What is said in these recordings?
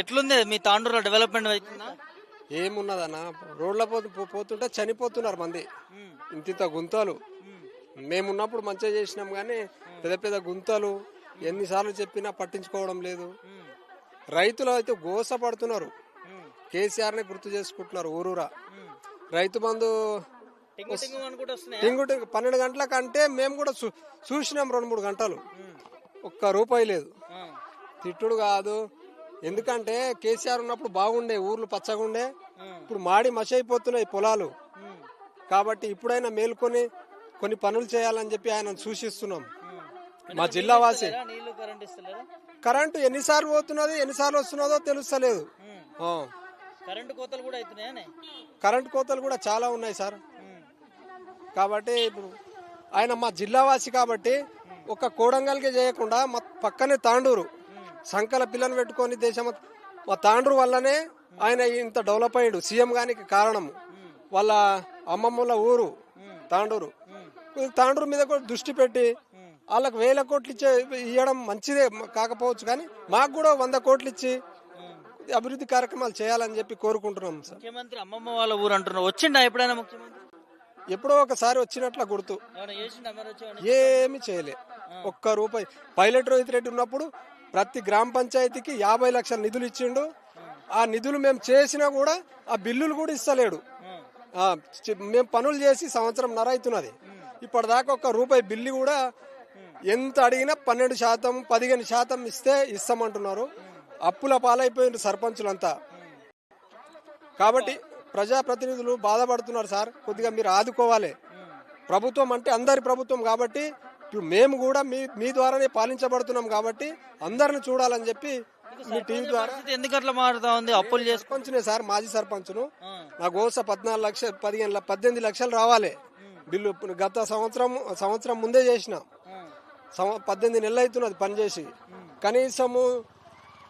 ఎట్లుంది? మీ తాండూరులో డెవలప్మెంట్ అవుతుందా ఏమున్నదన్న? రోడ్ల పోతు పోతుంటే చనిపోతున్నారు మంది. ఇంతింత గుంతలు. మేమున్నప్పుడు మంచిగా చేసినాం కానీ పెద్ద పెద్ద గుంతలు ఎన్నిసార్లు చెప్పినా పట్టించుకోవడం లేదు. రైతులు అయితే గోస పడుతున్నారు. కేసీఆర్ని గుర్తు చేసుకుంటున్నారు ఊరూరా. రైతు బంధు టింగు టింగు పన్నెండు గంటల కంటే మేము కూడా చూసినాం రెండు మూడు గంటలు. ఒక్క రూపాయి లేదు. తిట్టుడు కాదు. ఎందుకంటే కేసీఆర్ ఉన్నప్పుడు బాగుండే ఊర్లు పచ్చగా ఉండే ఉమ్, ఇప్పుడు మాడి మసి అయిపోతున్నాయి పొలాలు కాబట్టి ఇప్పుడైనా మేల్కొని కొన్ని పనులు చేయాలని చెప్పి ఆయన సూచిస్తున్నాం. మా జిల్లా వాసి కరెంట్ ఎన్నిసార్లు పోతున్నది ఎన్నిసార్లు వస్తున్నదో తెలుస్తలేదు. కోతలు కూడా కరెంటు కోతలు కూడా చాలా ఉన్నాయి సార్. కాబట్టి ఇప్పుడు ఆయన మా జిల్లావాసి కాబట్టి ఒక కోడంగల్కి చేయకుండా మా పక్కనే తాండూరు. సంకల పిల్లని పెట్టుకొని దేశం మా తాండూరు వల్లనే ఆయన ఇంత డెవలప్ అయ్యాడు. సీఎం గానికి కారణం వాళ్ళ అమ్మమ్మల ఊరు తాండూరు. తాండూరు మీద కూడా దృష్టి పెట్టి వాళ్ళకి వేల కోట్లు ఇచ్చే ఇవ్వడం మంచిదే కాకపోవచ్చు కానీ మాకు కూడా వంద కోట్లు ఇచ్చి అభివృద్ధి కార్యక్రమాలు చేయాలని చెప్పి కోరుకుంటున్నాం సార్. ముఖ్యమంత్రి అమ్మమ్మ వాళ్ళ ఊరు అంటున్నారు. వచ్చిండా ఎప్పుడైనా ముఖ్యమంత్రి? ఎప్పుడో ఒకసారి వచ్చినట్ల గుర్తు? ఏమి చేయలే. ఒక్క రూపాయి. పైలట్ రోహిత్ రెడ్డి ఉన్నప్పుడు ప్రతి గ్రామ పంచాయతీకి యాభై లక్షల నిధులు ఇచ్చిండు. ఆ నిధులు మేము చేసినా కూడా ఆ బిల్లులు కూడా ఇస్తలేడు. మేము పనులు చేసి సంవత్సరం నరైతున్నది. ఇప్పటిదాకా ఒక్క రూపాయి బిల్లు కూడా ఎంత అడిగినా పన్నెండు శాతం పదిహేను శాతం ఇస్తే ఇస్తామంటున్నారు. అప్పుల పాలైపోయిన సర్పంచులంతా. కాబట్టి ప్రజాప్రతినిధులు బాధపడుతున్నారు సార్. కొద్దిగా మీరు ఆదుకోవాలి. ప్రభుత్వం అంటే అందరి ప్రభుత్వం కాబట్టి మేము కూడా మీ మీ ద్వారానే పాలించబడుతున్నాం కాబట్టి అందరిని చూడాలని చెప్పి మీ టీవీ ద్వారా ఎందుకు అట్లా మారుతా ఉంది? అప్పులు చేసుకో సర్పంచ్నే సార్ మాజీ సర్పంచ్ను. ఆ, నా గోస పద్నాలుగు లక్షలు పదిహేను పద్దెనిమిది లక్షలు రావాలి. బిల్లు గత సంవత్సరం సంవత్సరం ముందే చేసిన. పద్దెనిమిది నెలలు అవుతున్నది పనిచేసి. కనీసము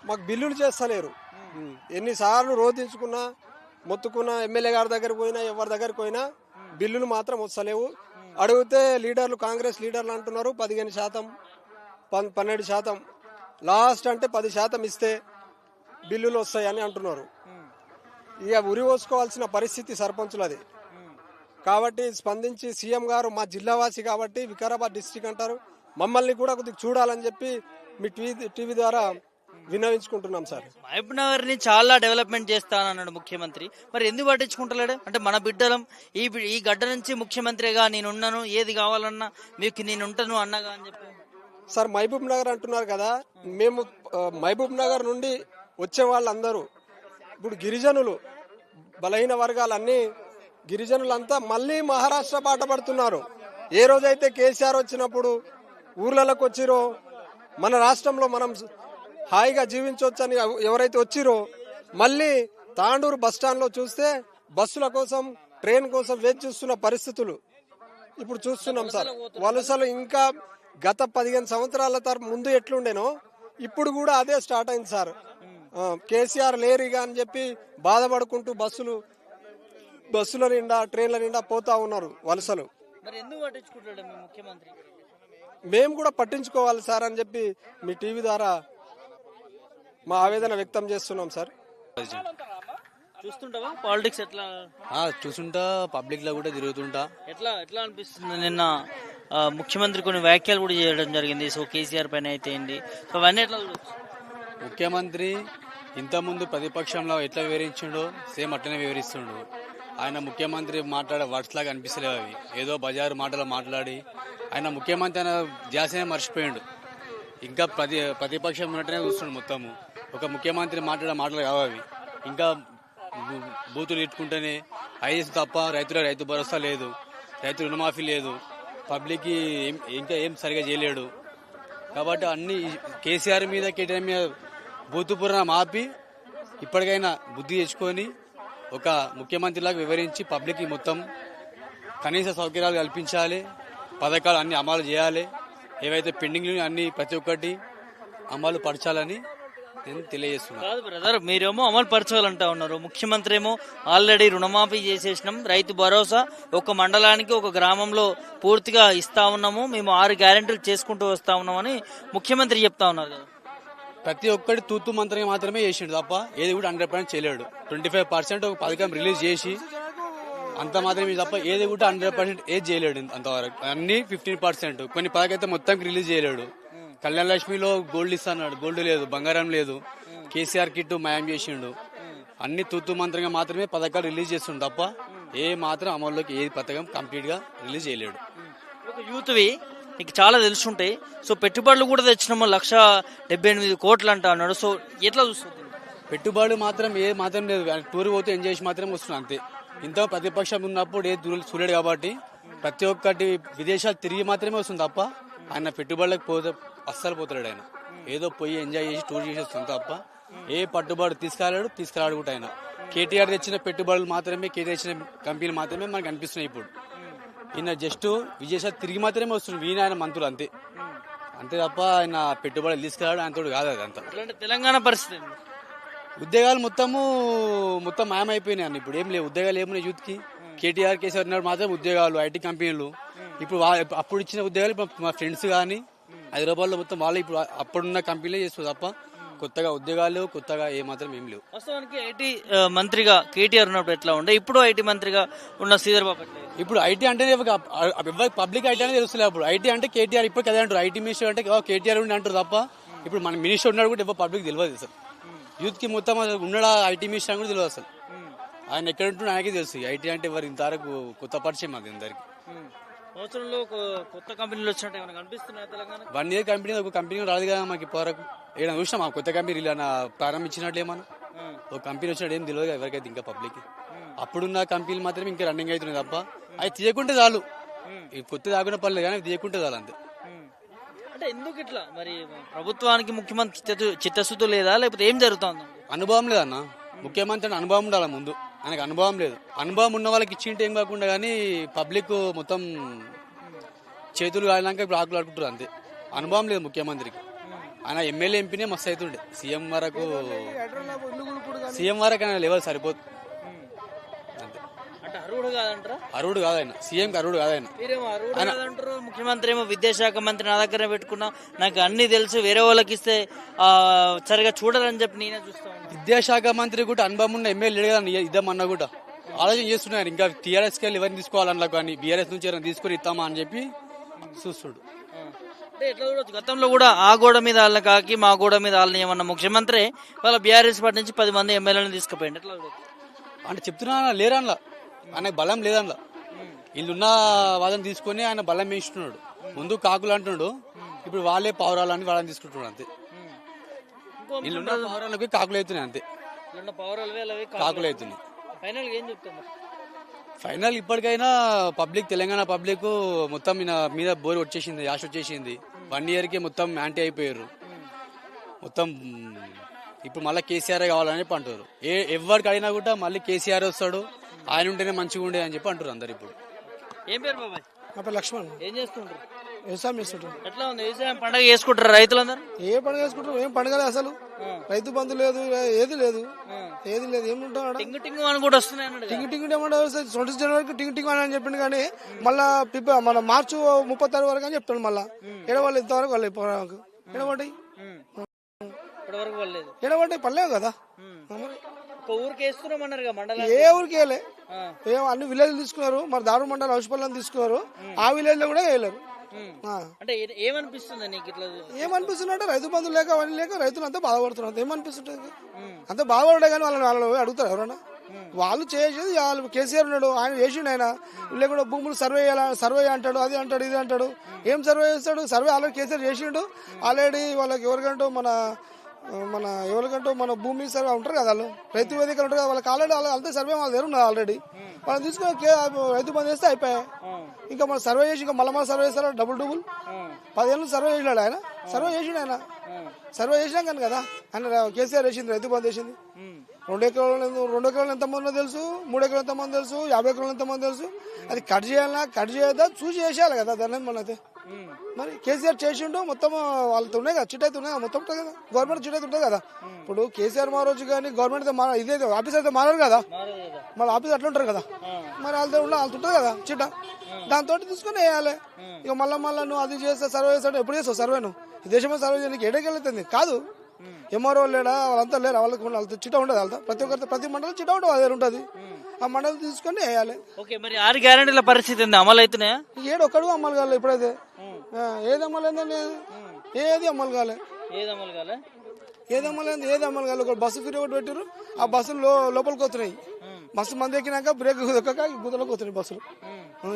మాకు బిల్లులు చేస్తలేరు. ఎన్నిసార్లు రోధించుకున్నా మొత్తుకున్నా ఎమ్మెల్యే గారి దగ్గరికి పోయినా ఎవరి దగ్గరికి పోయినా బిల్లులు మాత్రం వస్తలేవు. అడిగితే లీడర్లు కాంగ్రెస్ లీడర్లు అంటున్నారు పదిహేను శాతం పన్- పన్నెండు శాతం. లాస్ట్ అంటే పది శాతం ఇస్తే బిల్లులు వస్తాయని అంటున్నారు. ఇక ఉరి పోసుకోవాల్సిన పరిస్థితి సర్పంచులది. కాబట్టి స్పందించి సీఎం గారు మా జిల్లావాసి కాబట్టి వికారాబాద్ డిస్టిక్ అంటారు. మమ్మల్ని కూడా కొద్దిగా చూడాలని చెప్పి మీ టీవీ టీవీ ద్వారా విన్నవించుకుంటున్నాం సార్. మహబూబ్ నగర్ని చాలా డెవలప్మెంట్ చేస్తానన్నాడు ముఖ్యమంత్రి. మరి ఎందుకు పట్టించుకుంటలేడు? అంటే మన బిడ్డలం. ఈ ఈ గడ్డ నుంచి ముఖ్యమంత్రిగా నేనున్నాను ఏది కావాలన్నా మీకు నేను ఉంటాను అన్నగా అని చెప్పి. సార్ మహబూబ్ నగర్ అంటున్నారు కదా మేము మహబూబ్ నగర్ నుండి వచ్చే వాళ్ళందరూ ఇప్పుడు గిరిజనులు బలహీన వర్గాలన్నీ గిరిజనులంతా మళ్ళీ మహారాష్ట్ర బాట పడుతున్నారు. ఏ రోజైతే కేసీఆర్ వచ్చినప్పుడు ఊర్లలోకి వచ్చిరో మన రాష్ట్రంలో మనం హాయిగా జీవించవచ్చని ఎవరైతే వచ్చిరో మళ్ళీ తాండూరు బస్ స్టాండ్లో చూస్తే బస్సుల కోసం ట్రైన్ కోసం వేచి చూస్తున్న పరిస్థితులు ఇప్పుడు చూస్తున్నాం సార్. వలసలు ఇంకా గత పదిహేను సంవత్సరాల తర ముందు ఎట్లుండేనో ఇప్పుడు కూడా అదే స్టార్ట్ అయింది సార్. కేసీఆర్ లేరిగా అని చెప్పి బాధపడుకుంటూ బస్సులు బస్సుల నిండా ట్రైన్ల నిండా పోతా ఉన్నారు వలసలు. మేము కూడా పట్టించుకోవాలి సార్ అని చెప్పి మీ టీవీ ద్వారా మా ఆవేదన వ్యక్తం చేస్తున్నాం సార్. చూస్తుంటావా? పాలిటిక్స్ ఎట్లా? ఆ, చూసుంటా పబ్లిక్లో కూడా తిరుగుతుంటా. ఎట్లా ఎట్లా అనిపిస్తుంది? నిన్న ముఖ్యమంత్రి కొన్ని వ్యాఖ్యలు కూడా చేయడం జరిగింది. సో కేసీఆర్ పైన అయితే ఏంటి? సో అవన్నీ ఎట్లా? ముఖ్యమంత్రి ఇంతకుముందు ప్రతిపక్షంలో ఎట్లా వివరించిండో సేమ్ అట్లనే వివరిస్తుండు. ఆయన ముఖ్యమంత్రి మాట్లాడే వర్డ్స్ లాగా అనిపిస్తలేవు అవి. ఏదో బజారు మాటలు మాట్లాడి ఆయన ముఖ్యమంత్రి అనే ధ్యాసనే మర్చిపోయిండు. ఇంకా ప్రతి ప్రతిపక్షం ఉన్నట్టునే చూస్తుండు మొత్తము. ఒక ముఖ్యమంత్రి మాట్లాడే మాటలు కావు అవి. ఇంకా బూతులు ఇట్టుకుంటేనే ఐఎస్ తప్ప రైతుల రైతు భరోసా లేదు. రైతు రుణమాఫీ లేదు. పబ్లిక్కి ఏం- ఇంకా ఏం సరిగా చేయలేడు. కాబట్టి అన్ని కేసీఆర్ మీద కేటీఆర్ మీద బూతుపురం ఆపి ఇప్పటికైనా బుద్ధి తెచ్చుకొని ఒక ముఖ్యమంత్రిలాగా వివరించి పబ్లిక్కి మొత్తం కనీస సౌకర్యాలు కల్పించాలి. పథకాలు అన్ని అమలు చేయాలి. ఏవైతే పెండింగ్లు అన్ని ప్రతి ఒక్కటి అమలు పరచాలని నేను తెలియజేస్తున్నాను కాదు బ్రదర్ మీరేమో అమలు పరచాలంటా ఉన్నారు. ముఖ్యమంత్రి ఏమో ఆల్రెడీ రుణమాఫీ చేసేసినాం. రైతు భరోసా ఒక మండలానికి ఒక గ్రామంలో పూర్తిగా ఇస్తా ఉన్నాము. మేము ఆరు గ్యారెంటీలు చేసుకుంటూ వస్తా ఉన్నామని ముఖ్యమంత్రి చెప్తా ఉన్నారు కదా. ప్రతి ఒక్కటి తూతు మంత్రంగా మాత్రమే చేసిండు తప్ప ఏది కూడా హండ్రెడ్ పర్సెంట్ చేయలేడు. ట్వంటీ ఫైవ్ పర్సెంట్ ఒక పథకం రిలీజ్ చేసి అంత మాత్రమే తప్ప ఏది కూడా హండ్రెడ్ పర్సెంట్ ఏది చేయలేడు అంతవరకు అన్ని ఫిఫ్టీన్ పర్సెంట్. కొన్ని పథకం అయితే మొత్తం రిలీజ్ చేయలేడు. కళ్యాణ లక్ష్మిలో గోల్డ్ ఇస్తాడు గోల్డ్ లేదు బంగారం లేదు. కేసీఆర్ కిట్ మాయం చేసిండు. అన్ని తూతు మంత్రంగా మాత్రమే పథకాలు రిలీజ్ చేస్తుండు తప్ప ఏ మాత్రం అమల్లోకి ఏ పథకం కంప్లీట్గా రిలీజ్ చేయలేడు. ఒక యూత్వి నీకు చాలా తెలుసుంటాయి సో పెట్టుబడులు కూడా తెచ్చినాము లక్ష డెబ్బై ఎనిమిది కోట్లు అంట అన్నాడు. సో ఎట్లా చూస్తుంది పెట్టుబడి మాత్రం ఏ మాత్రం లేదు. టూర్ పోతే ఎంజాయ్ చేసి మాత్రం వస్తున్నాం అంతే. ఇంత ప్రతిపక్షం ఉన్నప్పుడు ఏ దూరం చూడలేడు కాబట్టి ప్రతి ఒక్కటి విదేశాలు తిరిగి మాత్రమే వస్తుంది తప్ప ఆయన పెట్టుబడులకు పోతే అస్సలు పోతాడు ఆయన. ఏదో పోయి ఎంజాయ్ చేసి టూర్ చేసి వస్తుంది తప్ప ఏ పట్టుబడి తీసుకురాడు తీసుకురాడు కూడా ఆయన. కేటీఆర్ తెచ్చిన పెట్టుబడులు మాత్రమే కేటీఆర్ తెచ్చిన కంపెనీలు మాత్రమే మనకు అనిపిస్తున్నాయి ఇప్పుడు. ఈయన జస్ట్ విదేశాలు తిరిగి మాత్రమే వస్తుంది వీణ ఆయన మంత్రులు అంతే. అంతే తప్ప ఆయన పెట్టుబడులు తీసుకురాడు ఆయనతో కాదు అది అంతా అట్లాంటి తెలంగాణ పరిస్థితి? ఉద్యోగాలు మొత్తము మొత్తం మాయమైపోయినాయి అన్న ఇప్పుడు. ఏం లేవు. ఉద్యోగాలు ఏమున్నాయి యూత్కి కేటీఆర్ కేసీఆర్ ఉన్నాడు మాత్రం ఉద్యోగాలు ఐటీ కంపెనీలు. ఇప్పుడు అప్పుడు ఇచ్చిన ఉద్యోగాలు ఇప్పుడు మా ఫ్రెండ్స్ కానీ హైదరాబాద్లో మొత్తం వాళ్ళు ఇప్పుడు అప్పుడున్న కంపెనీలే చేస్తారు తప్ప కొత్తగా ఉద్యోగాలు కొత్తగా ఏ మాత్రం ఏం లేవు. వాస్తవానికి ఐటీ మంత్రిగా కేటీఆర్ ఉన్నప్పుడు ఎట్లా ఉండే? ఇప్పుడు ఐటీ మంత్రిగా ఉన్న శ్రీధర్ బాబు? ఇప్పుడు ఐటీ ఎవరికి పబ్లిక్ ఐటీ అనేది తెలుస్తుంది అప్పుడు. ఐటీ అంటే కేటీఆర్ ఇప్పుడు కదా అంటారు. ఐటీ మినిస్టర్ అంటే కేటీఆర్ ఉండి అంటారు తప్ప ఇప్పుడు మన మినిస్టర్ ఉన్నాడు కూడా ఎవరు పబ్లిక్ తెలియదు అసలు. యూత్కి మొత్తం అసలు ఉన్నాడా ఐటీ మినిస్టర్ అని కూడా తెలియదు అసలు. ఆయన ఎక్కడ ఉంటున్నా ఆయనకే తెలుసు. ఐటీ అంటే ఎవరు ఇంతవరకు కొత్త పరిచయం అది అందరికి. సంవత్సరంలో కొత్త కంపెనీలు వచ్చినట్టు ఏమైనా కనిపిస్తున్నాయా తెలంగాణ వన్ ఇయర్ కంపెనీ ఒక కంపెనీ రాదు కదా మాకు ఇప్పటివరకు ఏదైనా చూసినాం ఆ కొత్త కంపెనీ ఇలా ప్రారంభించినట్లు ఏమన్నా? ఒక కంపెనీ వచ్చినట్టు ఏం తెలియదు ఎవరికైతే ఇంకా పబ్లిక్ అప్పుడున్న కంపెనీలు మాత్రమే ఇంకా రన్నింగ్ అవుతున్నాయి తప్ప అవి తీయకుంటే చాలు. ఈ కొత్త తాగున పర్లేదు కానీ తీయకుంటే చాలు అంతే. అంటే ఎందుకు ఇట్లా? మరి ప్రభుత్వానికి ముఖ్యమంత్రి చిత్తశు- చిత్తశుద్ధి లేదా? లేకపోతే ఏం జరుగుతుంది అనుభవం లేదన్న. ముఖ్యమంత్రి అనుభవం ఉండాలి ముందు. ఆయనకు అనుభవం లేదు. అనుభవం ఉన్న వాళ్ళకి ఇచ్చింటే ఏం కాకుండా కానీ పబ్లిక్ మొత్తం చేతులు కాలినాక ఇప్పుడు ఆకులు ఆడుకుంటారు అంతే. అనుభవం లేదు ముఖ్యమంత్రికి. ఆయన ఎమ్మెల్యే ఎంపీనే మస్తు అవుతుండే. సీఎం వరకు సీఎం వరకు ఆయన లెవెల్ సరిపోదు. అరువుడు కాదు ఆయన. సీఎం అరువుడు కాదు ఆయన. ముఖ్యమంత్రి ఏమో విద్యాశాఖ మంత్రి నా దగ్గర పెట్టుకున్నా. నాకు అన్ని తెలుసు. వేరే వాళ్ళకి ఇస్తే సరిగా చూడరని చెప్పి నేనే చూస్తా ఉన్నా విద్యాశాఖ మంత్రి కూడా అనుభవం ఉన్న ఎమ్మెల్యే కదా ఇద్దామన్నా కూడా. ఆలోచన చేస్తున్నారు. ఇంకా టీఆర్ఎస్కి ఎవరిని తీసుకోవాలన్నా కానీ బీఆర్ఎస్ నుంచి ఎవరైనా తీసుకొని ఇస్తామా అని చెప్పి చూస్తుడు. అంటే ఎట్లా గతంలో కూడా ఆ గోడ మీద వాళ్ళని కాకి మా గోడ మీద వాళ్ళని ఏమన్నా ముఖ్యమంత్రి వాళ్ళ బీఆర్ఎస్ పార్టీ నుంచి పది మంది ఎమ్మెల్యేలను తీసుకుపోయింది ఎట్లా అంటే చెప్తున్నా లేరన్లా. ఆయనకు బలం లేదన్లా. వీళ్ళున్న వాదన తీసుకొని ఆయన బలం వేస్తున్నాడు. ముందు కాకులు అంటున్నాడు. ఇప్పుడు వాళ్ళే పావురాలని వాళ్ళని తీసుకుంటున్నాడు అంతే. పావురాలకి కాకులు అవుతున్నాయి అంతే. పౌరాలు కాకులు అవుతున్నాయి ఫైనల్ ఏం చెప్తాం ఫైనల్ ఇప్పటికైనా పబ్లిక్ తెలంగాణ పబ్లిక్ మొత్తం ఈయన మీద బోర్ వచ్చేసింది యాష్ వచ్చేసింది. వన్ ఇయర్కి మొత్తం యాంటీ అయిపోయారు. మొత్తం ఇప్పుడు మళ్ళీ కేసీఆర్ కావాలని చెప్పి అంటారు ఏ ఎవరికి అడిగినా కూడా మళ్ళీ కేసీఆర్ వస్తాడు ఆయన ఉంటేనే మంచిగా ఉండే అని చెప్పి అంటారు అందరు ఇప్పుడు. ఏం పేరు బాబాయ్? నా పేరు లక్ష్మణ్. ఏం చేస్తుంటారు వ్యవసాయం చేస్తుంటాం ఎట్లా ఉంది? వ్యవసాయం పండగ చేసుకుంటారు రైతులందరూ? ఏ పండుగ చేసుకుంటారు? ఏం పండుగ అసలు. రైతు బంధు లేదు ఏది లేదు. ఏది లేదు ఏముంటాం టింగు టింగు అని కూడా వస్తున్నాయి. టింగ్ టింగ్ ఏమంటారు? ట్వంటీ జనవరికి టింగ్ టింగ్ అని చెప్పిండు కానీ మళ్ళా పిప్ప మన మార్చి ముప్పై తారీఖు వరకు అని చెప్తాడు మళ్ళా. ఎడవాళ్ళు ఇంతవరకు వాళ్ళు. ఇప్పటివరకు పడలేదు. ఎడబడ్డాయి పర్లేవు కదా. ఏ ఊరికి వేయలే. అన్ని విలేజ్ తీసుకున్నారు మరి దారు మండలం హౌస్పల్లని తీసుకున్నారు. ఆ విలేజ్లో కూడా వేయలేరు. అంటే ఏమనిపిస్తుంది నీకు ఇట్లా ఏమనిపిస్తుంది అంటే రైతు బంధువులు లేక అవన్నీ లేక రైతులు అంతా బాధపడుతున్నారు. అంత ఏమనిపిస్తుంటుంది. అంత బాధపడే కానీ వాళ్ళని పోయి అడుగుతారు ఎవరన్నా? వాళ్ళు చేసేది వాళ్ళు కేసీఆర్ ఉన్నాడు ఆయన చేసిండు ఆయన. లేకుండా భూములు సర్వే చేయాల? సర్వే అంటాడు అది అంటాడు ఇది అంటాడు. ఏం సర్వే చేస్తాడు? సర్వే ఆల్రెడీ కేసీఆర్ చేసిండు. ఆల్రెడీ వాళ్ళకి ఎవరికంటూ మన మన ఎవరికంటూ మన భూమి సర్వే ఉంటారు కదా వాళ్ళు. రైతు వేదికలు ఉంటారు కదా వాళ్ళకి ఆల్రెడీ వాళ్ళ అంతే సర్వే వాళ్ళ దగ్గర ఉన్నది ఆల్రెడీ వాళ్ళని తీసుకొని రైతు బంద్ చేస్తే అయిపోయాయి. ఇంకా మన సర్వే చేసి ఇంకా మళ్ళీ మళ్ళీ సర్వే చేస్తారా? డబుల్ డబుల్ పదేళ్ళు సర్వే చేసినాడు ఆయన. సర్వే చేసిండు ఆయన. సర్వే చేసినాం కానీ కదా ఆయన కేసీఆర్ వేసింది రైతు బంద్ వేసింది రెండు ఎకరాలు రెండు ఎకరాలు ఎంతమందో తెలుసు? మూడు ఎకరాలు ఎంతమంది తెలుసు? యాభై ఎకరాలు ఎంతమంది తెలుసు? అది కట్ చేయాలన్నా కట్ చేయొద్దా? చూసి చేసేయాలి కదా దాన్ని మన అయితే? మరి కేసీఆర్ చేసిండు మొత్తం వాళ్ళతో ఉన్నాయి కదా చిట్ అయితే ఉన్నాయి కదా, మొత్తం ఉంటుంది కదా. గవర్నమెంట్ చిట్ అయితే ఉంటుంది కదా. ఇప్పుడు కేసీఆర్ మారొచ్చు కానీ గవర్నమెంట్ అయితే మార ఇదే ఆఫీస్ అయితే మారారు కదా. మళ్ళీ ఆఫీస్ అట్లా ఉంటారు కదా. మరి వాళ్ళతో ఉన్న వాళ్ళతో ఉంటుంది కదా చిట్ట. దాంతో తీసుకొని వేయాలి. ఇక మళ్ళీ మళ్ళీ నువ్వు అది చేస్తే సర్వే చేస్తాడు ఎప్పుడు చేస్తావు సర్వే నువ్వు? ఈ దేశంలో సర్వే చేయడానికి ఎడకి వెళ్తుంది? కాదు. ఎంఆర్ఓ లేడా వాళ్ళంతా లేరు వాళ్ళకి వాళ్ళతో చిట ఉండదు వాళ్ళతో. ప్రతి ఒక్కరితో ప్రతి మండలం చిట ఉంటుంది అదే ఉంటుంది. ఆ మండలం తీసుకొని వేయాలి. ఓకే మరి ఆరు గ్యారెంటీల పరిస్థితి ఏంది? అమలు అవుతున్నాయా ఏడు ఒక్కడు అమలు కాలే ఇప్పుడైతే. ఏది అమలు అయిందండి ఏది అమలు కాలే? ఏది అమలు కాలే? ఏది అమలు అయింది ఏది అమలు కాలే? ఒక బస్సు ఫ్రీ ఒకటి పెట్టారు ఆ బస్సులు లోపలికి వస్తున్నాయి. బస్సు మంది ఎక్కినాక బ్రేక్ దొక్కక గుదలోకి వస్తున్నాయి బస్సులు.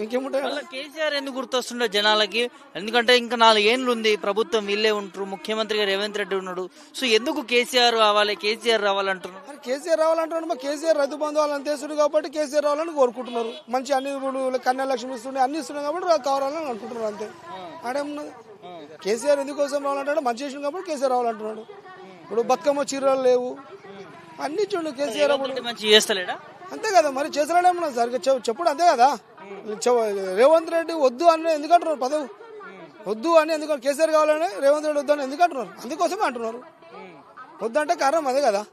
ఇంకేముంటాయి? కేసీఆర్ ఎందుకు గుర్తొస్తుండే జనాలకి? ఎందుకంటే ఇంకా నాలుగేండ్లు ఉంది ప్రభుత్వం వీళ్ళే ఉంటారు ముఖ్యమంత్రిగా రేవంత్ రెడ్డి ఉన్నాడు. సో ఎందుకు కేసీఆర్ రావాలి కేసీఆర్ రావాలంటున్నారు? కేసీఆర్ రావాలంటున్నాడు మా కేసీఆర్ రైతు బంధు వాళ్ళని తెస్తుడు కాబట్టి కేసీఆర్ రావాలని కోరుకుంటున్నారు. మంచి అన్ని ఇప్పుడు కన్యా లక్ష్మి ఇస్తుండే అన్ని ఇస్తున్నాయి కాబట్టి కావాలని అనుకుంటున్నారు అంతే. ఆడేమున్నది కేసీఆర్ ఎందుకోసం రావాలంటాడు? మంచి చేసిన కాబట్టి కేసీఆర్ రావాలంటున్నాడు. ఇప్పుడు బతుకమ్మ చీరలు లేవు. అన్ని ఇచ్చిండు కేసీఆర్ అప్పుడు. అంటే మంచి చేస్తలేడా? అంతే కదా మరి చేసాడేమన్నా సరిగ్గా చెప్- చెప్పుడు అంతే కదా. రేవంత్ రెడ్డి వద్దు అని ఎందుకంటున్నారు పదవి? వద్దు అని ఎందుకంటే కేసీఆర్ కావాలని రేవంత్ రెడ్డి వద్దు అని ఎందుకంటున్నారు? అందుకోసమే అంటున్నారు. వద్దంటే కారణం అదే కదా.